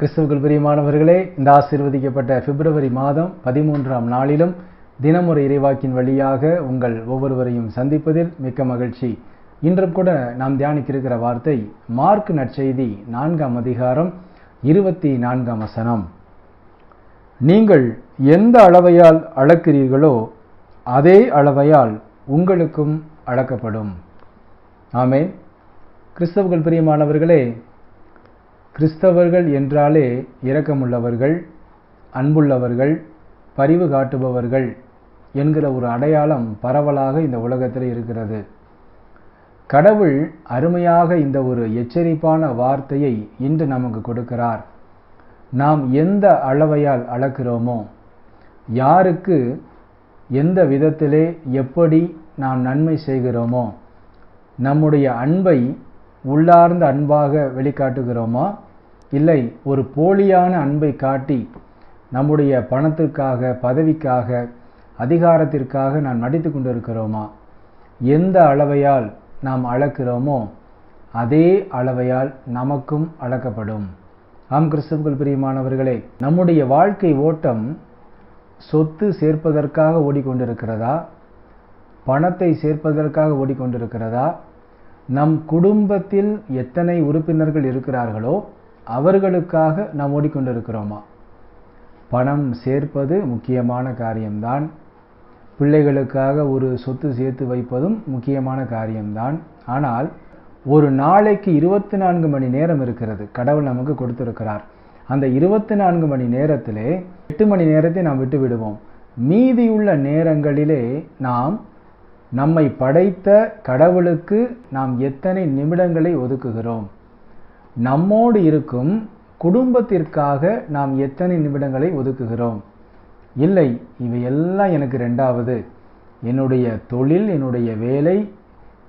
கிறிஸ்துவுக்குள் பிரியமானவர்களே இந்த ஆசீர்வதிக்கப்பட்ட பிப்ரவரி மாதம் பதிமூன்றாம் நாளிலும் தினமுறை இறைவாக்கின் வழியாக உங்கள் ஒவ்வொருவரையும் சந்திப்பதில் மிக்க மகிழ்ச்சி. இன்றும் கூட நாம் தியானிக்கிருக்கிற வார்த்தை மார்க் நற்செய்தி நான்காம் அதிகாரம் இருபத்தி நான்காம் வசனம். நீங்கள் எந்த அளவையால் அளக்கிறீர்களோ அதே அளவையால் உங்களுக்கும் அளக்கப்படும். ஆமே கிறிஸ்தவர்கள் பிரியமானவர்களே கிறிஸ்தவர்கள் என்றாலே இரக்கமுள்ளவர்கள் அன்புள்ளவர்கள் பரிவு காட்டுபவர்கள் என்கிற ஒரு அடையாளம் பரவலாக இந்த உலகத்தில் இருக்கிறது. கடவுள் அருமையாக இந்த ஒரு எச்சரிப்பான வார்த்தையை இன்று நமக்கு கொடுக்கிறார். நாம் எந்த அளவையால் அளக்கிறோமோ யாருக்கு எந்த விதத்திலே எப்படி நாம் நன்மை செய்கிறோமோ நம்முடைய அன்பை உள்ளார்ந்த அன்பாக வெளிக்காட்டுகிறோமா இல்லை ஒரு போலியான அன்பை காட்டி நம்முடைய பணத்திற்காக பதவிக்காக அதிகாரத்திற்காக நாம் நடித்து கொண்டிருக்கிறோமா? எந்த அளவையால் நாம் அளக்கிறோமோ அதே அளவையால் நமக்கும் அளக்கப்படும். ஆம் கிறிஸ்துவுக்குள் பிரியமானவர்களே நம்முடைய வாழ்க்கை ஓட்டம் சொத்து சேர்ப்பதற்காக ஓடிக்கொண்டிருக்கிறதா? பணத்தை சேர்ப்பதற்காக ஓடிக்கொண்டிருக்கிறதா? நம் குடும்பத்தில் எத்தனை உறுப்பினர்கள் இருக்கிறார்களோ அவர்களுக்காக நாம் ஓடிக்கொண்டிருக்கிறோமா? பணம் சேர்ப்பது முக்கியமான காரியம்தான். பிள்ளைகளுக்காக ஒரு சொத்து சேர்த்து வைப்பதும் முக்கியமான காரியம்தான். ஆனால் ஒரு நாளைக்கு இருபத்தி நான்கு மணி நேரம் இருக்கிறது கடவுள் நமக்கு கொடுத்திருக்கிறார். அந்த இருபத்தி நான்கு மணி நேரத்திலே எட்டு மணி நேரத்தை நாம் விட்டு விடுவோம் மீதியுள்ள நேரங்களிலே நாம் நம்மை படைத்த கடவுளுக்கு நாம் எத்தனை நிமிடங்களை ஒதுக்குகிறோம்? நம்மோடு இருக்கும் குடும்பத்திற்காக நாம் எத்தனை நிமிடங்களை ஒதுக்குகிறோம்? இல்லை இவையெல்லாம் எனக்கு ரெண்டாவது. என்னுடைய தொழில் என்னுடைய வேலை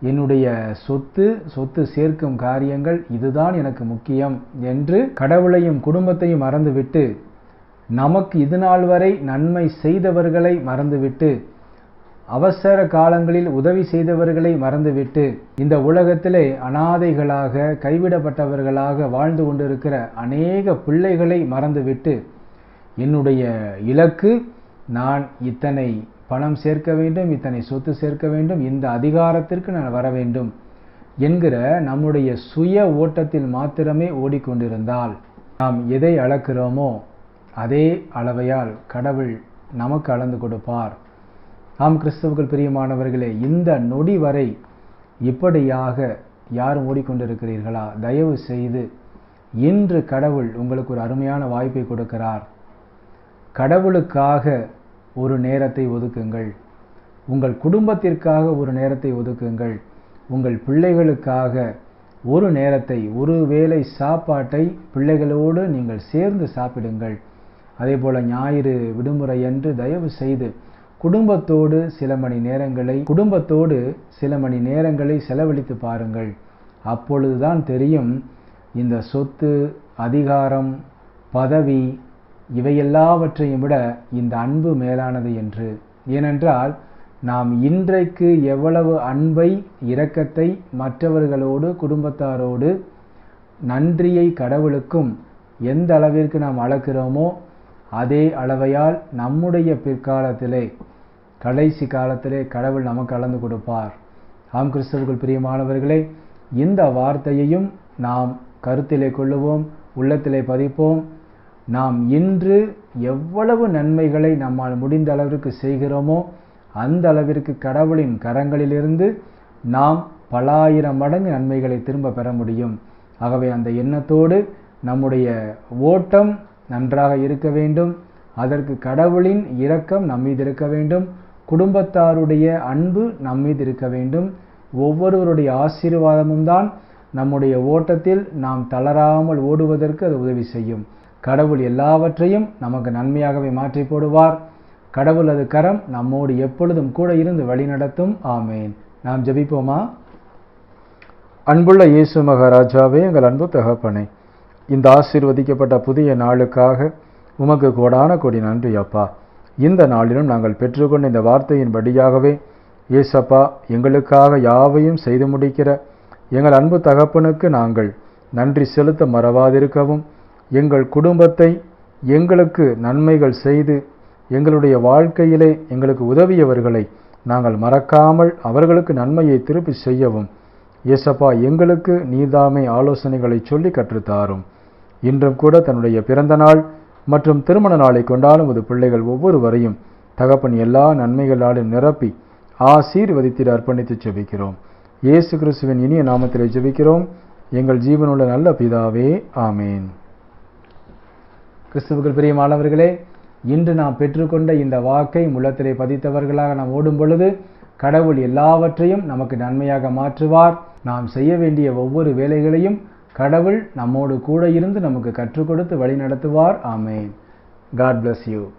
என்னுடைய சொத்து சொத்து சேர்க்கும் காரியங்கள் இதுதான் எனக்கு முக்கியம் என்று கடவுளையும் குடும்பத்தையும் மறந்துவிட்டு நமக்கு இது நாள் வரை நன்மை செய்தவர்களை மறந்துவிட்டு அவசர காலங்களில் உதவி செய்தவர்களை மறந்துவிட்டு இந்த உலகத்திலே அனாதைகளாக கைவிடப்பட்டவர்களாக வாழ்ந்து கொண்டிருக்கிற அநேக பிள்ளைகளை மறந்துவிட்டு என்னுடைய இலக்கு நான் இத்தனை பணம் சேர்க்க வேண்டும் இத்தனை சொத்து சேர்க்க வேண்டும் இந்த அதிகாரத்திற்கு நான் வர வேண்டும் என்கிற நம்முடைய சுய ஓட்டத்தில் மாத்திரமே ஓடிக்கொண்டிருந்தால் நாம் எதை அளக்கிறோமோ அதே அளவையால் கடவுள் நமக்கு அளந்து கொடுப்பார். ஆம் கிறிஸ்தவர்கள் பிரியமானவர்களே இந்த நொடி வரை இப்படியாக யாரும் ஓடிக்கொண்டிருக்கிறீர்களா? தயவு செய்து இன்று கடவுள் உங்களுக்கு ஒரு அருமையான வாய்ப்பை கொடுக்கிறார். கடவுளுக்காக ஒரு நேரத்தை ஒதுக்குங்கள். உங்கள் குடும்பத்திற்காக ஒரு நேரத்தை ஒதுக்குங்கள். உங்கள் பிள்ளைகளுக்காக ஒரு நேரத்தை ஒரு வேளை சாப்பாட்டை பிள்ளைகளோடு நீங்கள் சேர்ந்து சாப்பிடுங்கள். அதே போல் ஞாயிறு விடுமுறை என்று தயவு செய்து குடும்பத்தோடு சில மணி நேரங்களை குடும்பத்தோடு சில மணி நேரங்களை செலவழித்து பாருங்கள். அப்பொழுதுதான் தெரியும் இந்த சொத்து அதிகாரம் பதவி இவையெல்லாவற்றையும் விட இந்த அன்பு மேலானது என்று. ஏனென்றால் நாம் இன்றைக்கு எவ்வளவு அன்பை இரக்கத்தை மற்றவர்களோடு குடும்பத்தாரோடு நன்றியை கடவுளுக்கும் எந்த அளவிற்கு நாம் அளக்கிறோமோ அதே அளவையால் நம்முடைய பிற்காலத்திலே கடைசி காலத்திலே கடவுள் நமக்கு அளந்து கொடுப்பார். ஆம் கிறிஸ்தவர்கள் பிரியமானவர்களே இந்த வார்த்தையையும் நாம் கருத்திலே கொள்ளுவோம் உள்ளத்திலே பதிப்போம். நாம் இன்று எவ்வளவு நன்மைகளை நம்மால் முடிந்த அளவிற்கு செய்கிறோமோ அந்த அளவிற்கு கடவுளின் கரங்களிலிருந்து நாம் பலாயிரம் மடங்கு நன்மைகளை திரும்ப பெற முடியும். ஆகவே அந்த எண்ணத்தோடு நம்முடைய ஓட்டம் நன்றாக இருக்க வேண்டும். அதற்கு கடவுளின் இரக்கம் நம்மீது இருக்க வேண்டும். குடும்பத்தாருடைய அன்பு நம்மீது இருக்க வேண்டும். ஒவ்வொருவருடைய ஆசீர்வாதமும் தான் நம்முடைய ஓட்டத்தில் நாம் தளராமல் ஓடுவதற்கு அது உதவி செய்யும். கடவுள் எல்லாவற்றையும் நமக்கு நன்மையாகவே மாற்றி போடுவார். கடவுளது கரம் நம்மோடு எப்பொழுதும் கூட இருந்து வழிநடத்தும் ஆமேன். நாம் ஜபிப்போமா? அன்புள்ள இயேசு மகாராஜாவே எங்கள் அன்பு தகப்பனை இந்த ஆசீர்வதிக்கப்பட்ட புதிய நாளுக்காக உமக்கு கோடான கொடி நன்றி அப்பா. இந்த நாளிலும் நாங்கள் பெற்றுக்கொண்ட இந்த வார்த்தையின்படியாகவே ஏசப்பா எங்களுக்காக யாவையும் செய்து முடிக்கிற எங்கள் அன்பு தகப்பனுக்கு நாங்கள் நன்றி செலுத்த மறவாதிருக்கவும் எங்கள் குடும்பத்தை எங்களுக்கு நன்மைகள் செய்து எங்களுடைய வாழ்க்கையிலே எங்களுக்கு உதவியவர்களை நாங்கள் மறக்காமல் அவர்களுக்கு நன்மையை திருப்பி செய்யவும் ஏசப்பா எங்களுக்கு நீதாமே ஆலோசனைகளை சொல்லி கற்றுத்தாரும். இன்றும் கூட தன்னுடைய பிறந்த நாள் மற்றும் திருமண நாளை கொண்டாடும் ஒரு பிள்ளைகள் ஒவ்வொருவரையும் தகப்பன் எல்லா நன்மைகளாலும் நிரப்பி ஆசீர்வதித்திட அர்ப்பணித்து ஜெபிக்கிறோம். இயேசு கிறிஸ்துவின் இனிய நாமத்திலே ஜெபிக்கிறோம். எங்கள் ஜீவனுள்ள நல்ல பிதாவே ஆமேன். பெரிய பிரியமானவர்களே இன்று நாம் பெற்றுக்கொண்ட இந்த வாக்கை முள்ளத்திலே பதித்தவர்களாக நாம் ஓடும் பொழுது கடவுள் எல்லாவற்றையும் நமக்கு நன்மையாக மாற்றுவார். நாம் செய்ய வேண்டிய ஒவ்வொரு வேலைகளையும் கடவுள் நம்மோடு கூட இருந்து நமக்கு கற்றுக் கொடுத்து வழி நடத்துவார் ஆமேன். God bless you